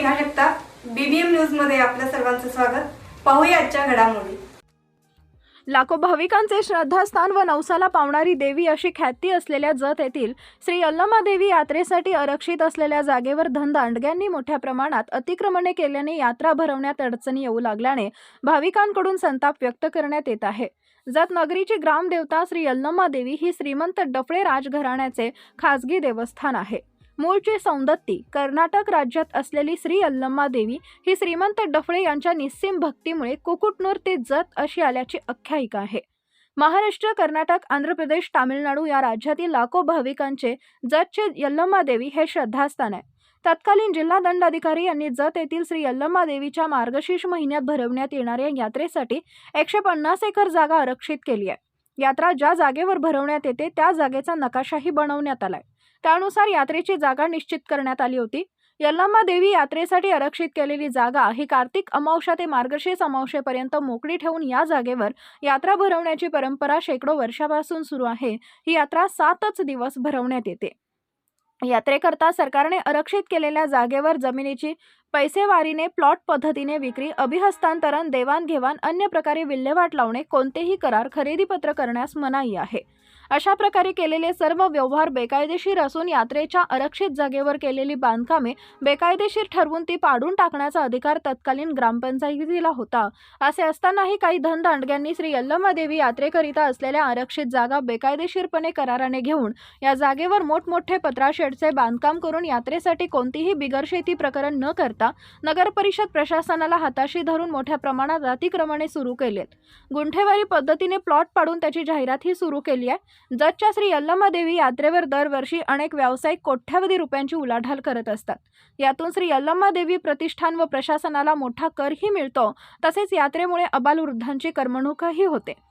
स्नेहा शकता बीबीएम न्यूजमध्ये आपल्या सर्वांचं स्वागत. पाहूया आजच्या घडामोडी. लाखो भाविकांचे श्रद्धास्थान व नवसाला पावणारी देवी अशी ख्याती असलेल्या जत येथील श्री यल्लमा देवी यात्रेसाठी आरक्षित असलेल्या जागेवर धनदांडग्यांनी मोठ्या प्रमाणात अतिक्रमणे केल्याने यात्रा भरवण्यात अडचणी येऊ लागल्याने भाविकांकडून संताप व्यक्त करण्यात येत आहे. जत नगरीची ग्रामदेवता श्री यल्लमा देवी ही श्रीमंत डफळे राजघराण्याचे खासगी देवस्थान आहे. मूळची सौंदत्ती कर्नाटक राज्यात असलेली श्री यल्लम्मा देवी ही श्रीमंत डफळे यांच्या निस्सीम भक्तीमुळे कुकुटनूर ते जत अशी आल्याची आख्यायिका आहे. महाराष्ट्र कर्नाटक आंध्र प्रदेश तामिळनाडू या राज्यातील लाखो भाविकांचे जतचे यल्लम्मा देवी हे श्रद्धास्थान आहे. तत्कालीन जिल्हा दंडाधिकारी यांनी जत येथील श्री यल्लम्मा देवीच्या मार्गशीर्ष महिन्यात भरवण्यात येणाऱ्या यात्रेसाठी एकशे पन्नास एकर जागा आरक्षित केली आहे. यात्रा ज्या जागेवर भरवण्यात येते त्या जागेचा नकाशाही बनवण्यात आलाय. त्यानुसार यात्रेची जागा निश्चित करण्यात आली होती. यल्लम्मा देवी यात्रेसाठी आरक्षित केलेली जागा ही कार्तिक अमावशा ते मार्गशीर्ष अमावशेपर्यंत मोकळी ठेवून या जागेवर यात्रा भरवण्याची परंपरा शेकडो वर्षापासून सुरू आहे. ही यात्रा सातच दिवस भरवण्यात येते. यात्रेकरता सरकारने आरक्षित केलेल्या जागेवर जमिनीची पैसेवारीने प्लॉट पद्धतीने विक्री अभिहस्तांतरण देवाणघेवाण अन्य प्रकारे विल्हेवाट लावणे कोणतेही करार खरेदीपत्र करण्यास मनाई आहे. अशा प्रकारे केलेले सर्व व्यवहार बेकायदेशीर असून यात्रेच्या आरक्षित जागेवर केलेली बांधकामे बेकायदेशीर ठरवून ती पाडून टाकण्याचा अधिकार तत्कालीन ग्रामपंचायतीला होता. असे असतानाही काही धनदांडग्यांनी श्री यल्लमादेवी यात्रेकरिता असलेल्या आरक्षित जागा बेकायदेशीरपणे कराराने घेऊन या जागेवर मोठमोठे पत्राशेडचे बांधकाम करून यात्रेसाठी कोणतीही बिगरशेती प्रकरण न करता नगर परिषद प्रशासनाला हाताशी धरून मोठ्या प्रमाणात अतिक्रमणे सुरू केलेत. गुंठेवारी पद्धतीने प्लॉट पाडून त्याची जाहिरातही सुरू केली आहे. जतच्या श्री यल्लम्मा देवी यात्रेवर दरवर्षी अनेक व्यावसायिक कोट्यावधी रुपयांची उलाढाल करत असतात. यातून श्री यल्लम्मा देवी प्रतिष्ठान व प्रशासनाला मोठा करही मिळतो. तसेच यात्रेमुळे अबालवृद्धांची करमणूकही होते.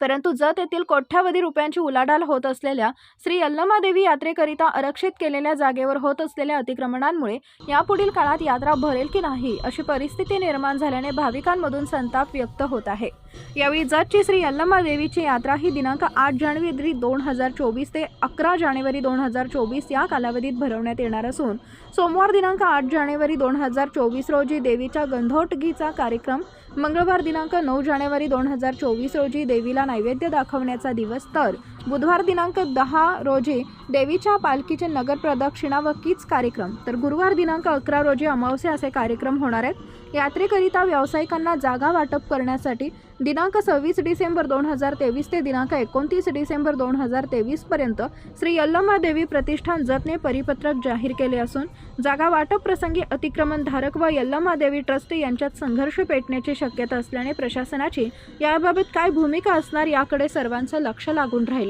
परंतु जत येथील कोट्यावधी रुपयांची उलाढाल होत असलेल्या श्री यल्लम्मा देवी यात्रेकरिता आरक्षित केलेल्या जागेवर होत असलेल्या अतिक्रमणांमुळे यापुढील काळात यात्रा भरेल की नाही अशी परिस्थिती निर्माण झाल्याने भाविकांमधून संताप व्यक्त होत आहे. यावेळी जतची श्री यल्लम्मा देवीची यात्रा ही दिनांक आठ जानेवारी दोन हजार चोवीस ते अकरा जानेवारी दोन हजार चोवीस या कालावधीत भरवण्यात येणार असून सोमवार दिनांक आठ जानेवारी दोन हजार चोवीस रोजी देवीच्या गंधोटगीचा कार्यक्रम मंगळवार दिनांक नऊ जानेवारी दोन हजार चोवीस रोजी देवीला नैवेद्य दाखवण्याचा दिवस तर बुधवार दिनांक दहा रोजी देवीच्या पालखीचे नगर प्रदक्षिणा व कीच कार्यक्रम. तर गुरुवार दिनांक अकरा रोजी अमावस्या असे कार्यक्रम होणार आहेत. यात्रेकरिता व्यावसायिकांना जागा वाटप करण्यासाठी दिनांक सव्वीस डिसेंबर दोन हजार तेवीस ते दिनांक एकोणतीस डिसेंबर दोन हजार तेवीसपर्यंत श्री यल्लमा देवी प्रतिष्ठान जतने परिपत्रक जाहीर केले असून जागा वाटप प्रसंगी अतिक्रमण धारक व यल्लमा देवी ट्रस्ट यांच्यात संघर्ष पेटण्याची शक्यता असल्याने प्रशासनाची याबाबत काय भूमिका असणार याकडे सर्वांचं लक्ष लागून राहील.